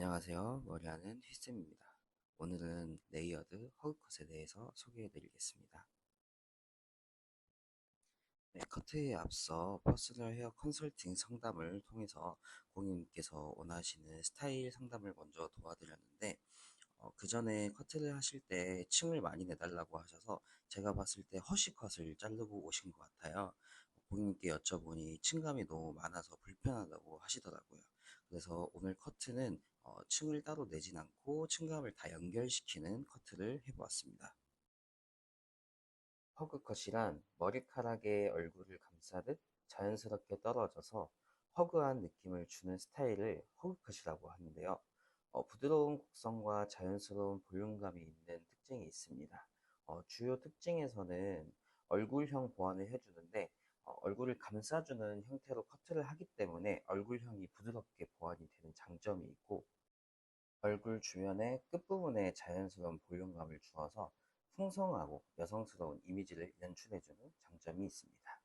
안녕하세요. 머리하는 휘쌤입니다. 오늘은 레이어드 허그컷에 대해서 소개해 드리겠습니다. 네, 커트에 앞서 퍼스널 헤어 컨설팅 상담을 통해서 고객님께서 원하시는 스타일 상담을 먼저 도와드렸는데 어, 그 전에 커트를 하실 때 층을 많이 내달라고 하셔서 제가 봤을 때 허쉬컷을 자르고 오신 것 같아요. 고객님께 여쭤보니 층감이 너무 많아서 불편하다고 하시더라고요. 그래서 오늘 커트는 어, 층을 따로 내진 않고 층감을 다 연결시키는 커트를 해보았습니다. 허그컷이란 머리카락에 얼굴을 감싸듯 자연스럽게 떨어져서 허그한 느낌을 주는 스타일을 허그컷이라고 하는데요. 어, 부드러운 곡선과 자연스러운 볼륨감이 있는 특징이 있습니다. 어, 주요 특징에서는 얼굴형 보완을 해주는데 어, 얼굴을 감싸주는 형태로 커트를 하기 때문에 얼굴형이 부드럽게 보완이 되는 장점이 있고 얼굴 주변의 끝부분에 자연스러운 볼륨감을 주어서 풍성하고 여성스러운 이미지를 연출해주는 장점이 있습니다.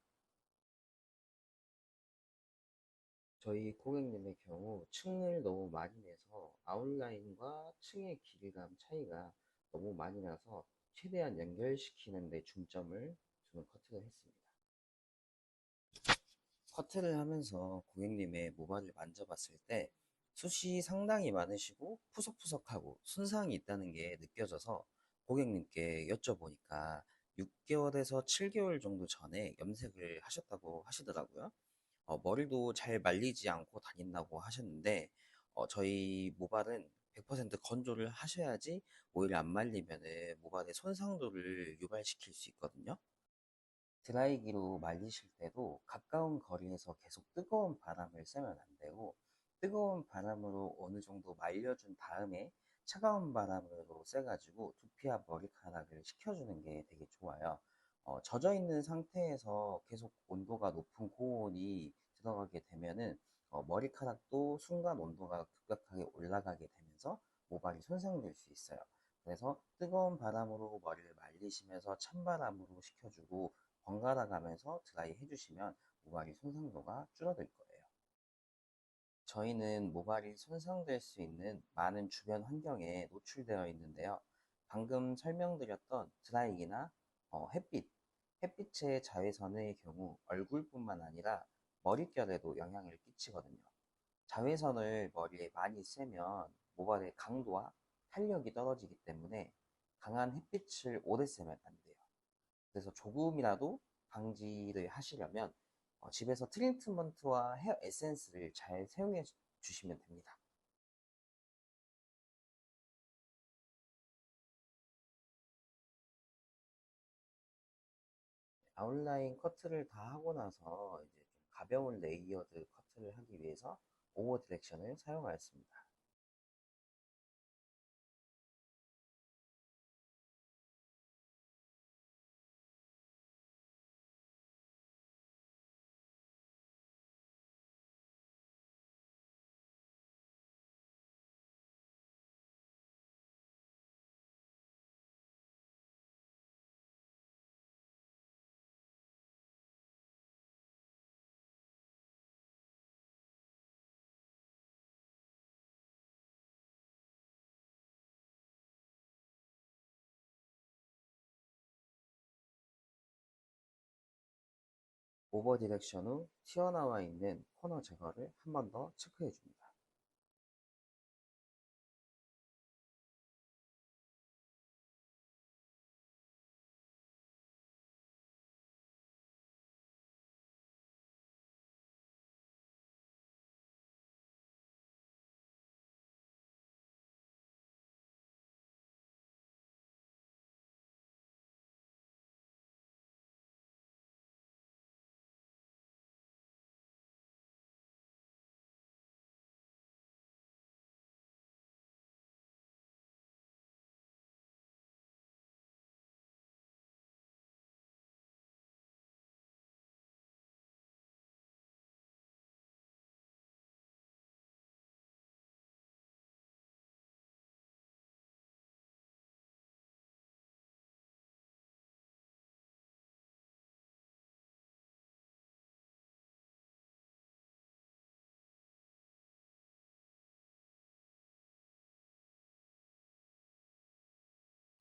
저희 고객님의 경우 층을 너무 많이 내서 아웃라인과 층의 길이감 차이가 너무 많이 나서 최대한 연결시키는 데 중점을 두는 커트를 했습니다. 커트를 하면서 고객님의 모발을 만져봤을 때 숱이 상당히 많으시고 푸석푸석하고 손상이 있다는 게 느껴져서 고객님께 여쭤보니까 6개월에서 7개월 정도 전에 염색을 하셨다고 하시더라고요. 어, 머리도 잘 말리지 않고 다닌다고 하셨는데 어, 저희 모발은 100% 건조를 하셔야지 오히려 안 말리면 모발의 손상도를 유발시킬 수 있거든요. 드라이기로 말리실 때도 가까운 거리에서 계속 뜨거운 바람을 쐬면 안 되고 뜨거운 바람으로 어느 정도 말려준 다음에 차가운 바람으로 쐬가지고 두피와 머리카락을 식혀주는 게 되게 좋아요. 어, 젖어 있는 상태에서 계속 온도가 높은 고온이 들어가게 되면은 어, 머리카락도 순간 온도가 급격하게 올라가게 되면서 모발이 손상될 수 있어요. 그래서 뜨거운 바람으로 머리를 말리시면서 찬바람으로 식혀주고 번갈아 가면서 드라이 해주시면 모발이 손상도가 줄어들 거예요. 저희는 모발이 손상될 수 있는 많은 주변 환경에 노출되어 있는데요. 방금 설명드렸던 드라이기나 어, 햇빛, 햇빛의 자외선의 경우 얼굴뿐만 아니라 머릿결에도 영향을 끼치거든요. 자외선을 머리에 많이 쐬면 모발의 강도와 탄력이 떨어지기 때문에 강한 햇빛을 오래 쐬면 안 돼요. 그래서 조금이라도 방지를 하시려면 어, 집에서 트리트먼트와 헤어 에센스를 잘 사용해 주시면 됩니다. 아웃라인 커트를 다 하고 나서 이제 좀 가벼운 레이어드 커트를 하기 위해서 오버 디렉션을 사용하였습니다. 오버 디렉션 후 튀어나와 있는 코너 제거를 한 번 더 체크해 줍니다.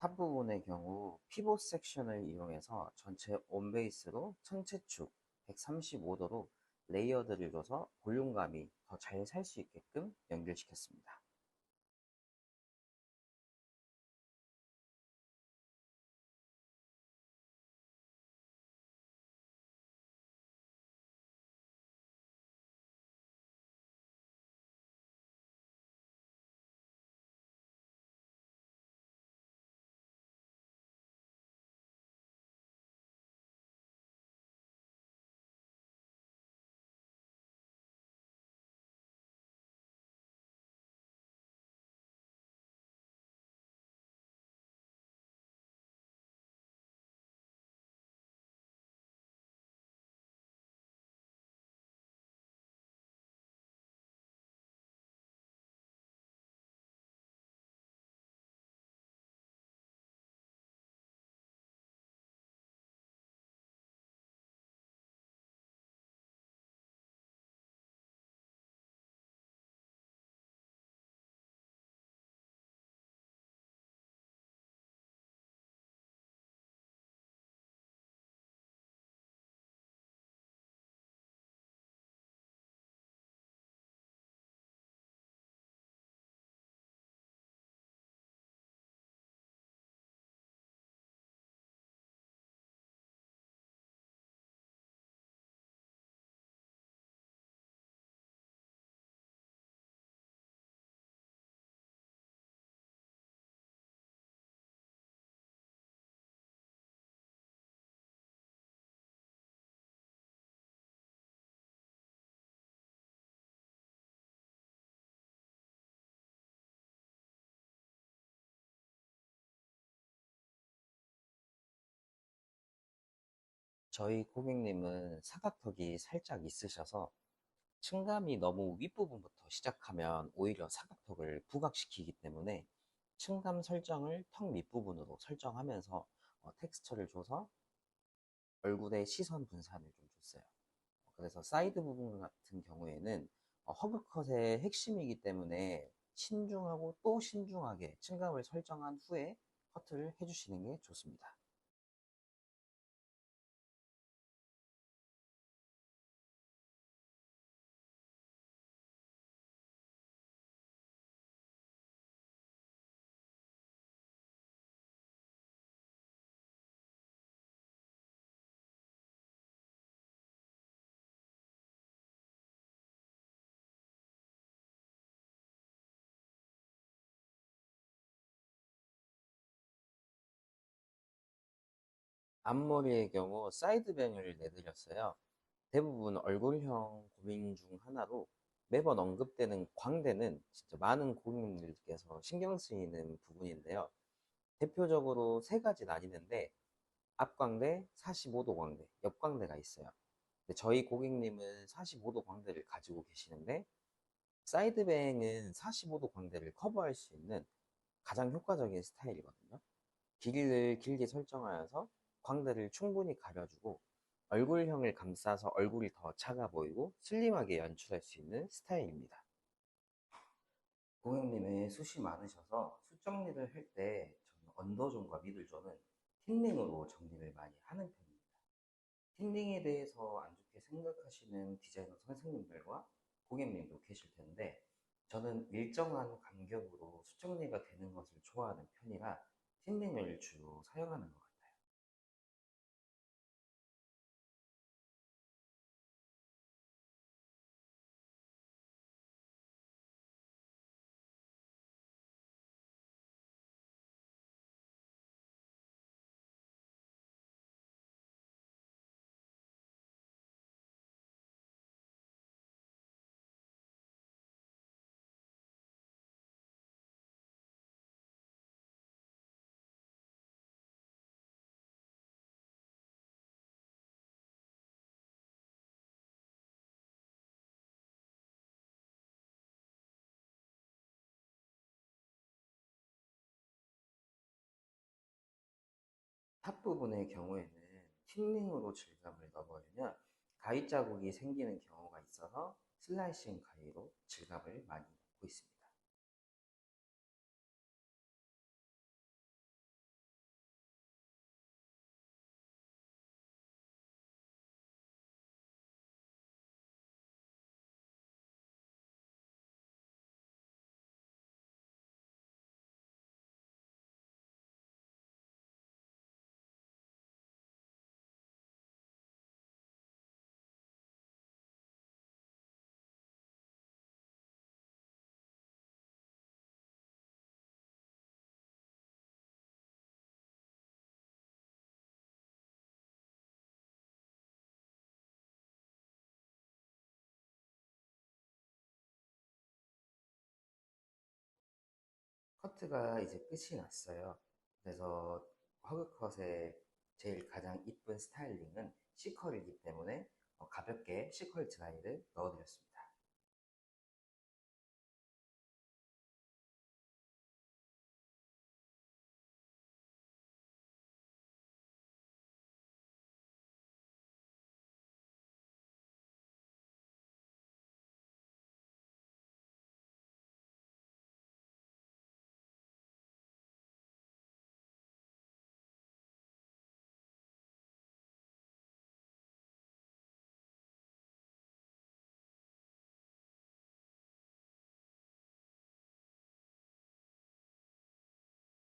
탑 부분의 경우 피봇 섹션을 이용해서 전체 온베이스로 천체축 135도로 레이어드를 줘서 볼륨감이 더 잘 살 수 있게끔 연결시켰습니다. 저희 고객님은 사각턱이 살짝 있으셔서 층감이 너무 윗부분부터 시작하면 오히려 사각턱을 부각시키기 때문에 층감 설정을 턱 밑부분으로 설정하면서 어, 텍스처를 줘서 얼굴의 시선 분산을 좀 줬어요. 그래서 사이드 부분 같은 경우에는 어, 허브컷의 핵심이기 때문에 신중하고 또 신중하게 층감을 설정한 후에 커트를 해주시는 게 좋습니다. 앞머리의 경우 사이드뱅을 내드렸어요. 대부분 얼굴형 고민 중 하나로 매번 언급되는 광대는 진짜 많은 고객님들께서 신경 쓰이는 부분인데요. 대표적으로 세 가지 나뉘는데 앞광대, 45도 광대, 옆광대가 있어요. 저희 고객님은 45도 광대를 가지고 계시는데 사이드뱅은 45도 광대를 커버할 수 있는 가장 효과적인 스타일이거든요. 길이를 길게 설정하여서 광대를 충분히 가려주고 얼굴형을 감싸서 얼굴이 더 작아 보이고 슬림하게 연출할 수 있는 스타일입니다. 고객님의 숱이 많으셔서 숱 정리를 할 때 저는 언더존과 미들존은 틴닝으로 정리를 많이 하는 편입니다. 틴닝에 대해서 안 좋게 생각하시는 디자이너 선생님들과 고객님도 계실 텐데 저는 일정한 간격으로 숱 정리가 되는 것을 좋아하는 편이라 틴닝을 주로 사용하는 것 탑 부분의 경우에는 틴닝으로 질감을 넣어버리면 가위 자국이 생기는 경우가 있어서 슬라이싱 가위로 질감을 많이 넣고 있습니다. 커트가 이제 끝이 났어요. 그래서 허그컷의 제일 가장 이쁜 스타일링은 C컬이기 때문에 어, 가볍게 C컬 드라이를 넣어드렸습니다.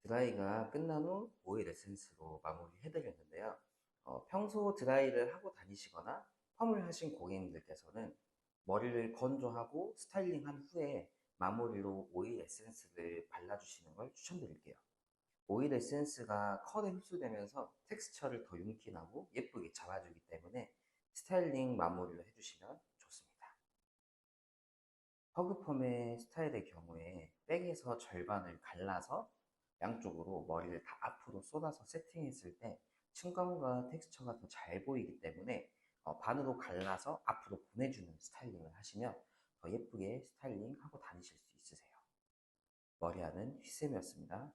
드라이가 끝난 후 오일 에센스로 마무리해드렸는데요. 어, 평소 드라이를 하고 다니시거나 펌을 하신 고객님들께서는 머리를 건조하고 스타일링한 후에 마무리로 오일 에센스를 발라주시는 걸 추천드릴게요. 오일 에센스가 컬에 흡수되면서 텍스처를 더 윤기나고 예쁘게 잡아주기 때문에 스타일링 마무리를 해주시면 좋습니다. 허그펌의 스타일의 경우에 백에서 절반을 갈라서 양쪽으로 머리를 다 앞으로 쏟아서 세팅했을 때 층감과 텍스처가 더 잘 보이기 때문에 어, 반으로 갈라서 앞으로 보내주는 스타일링을 하시면 더 예쁘게 스타일링 하고 다니실 수 있으세요. 머리하는 휘쌤이었습니다.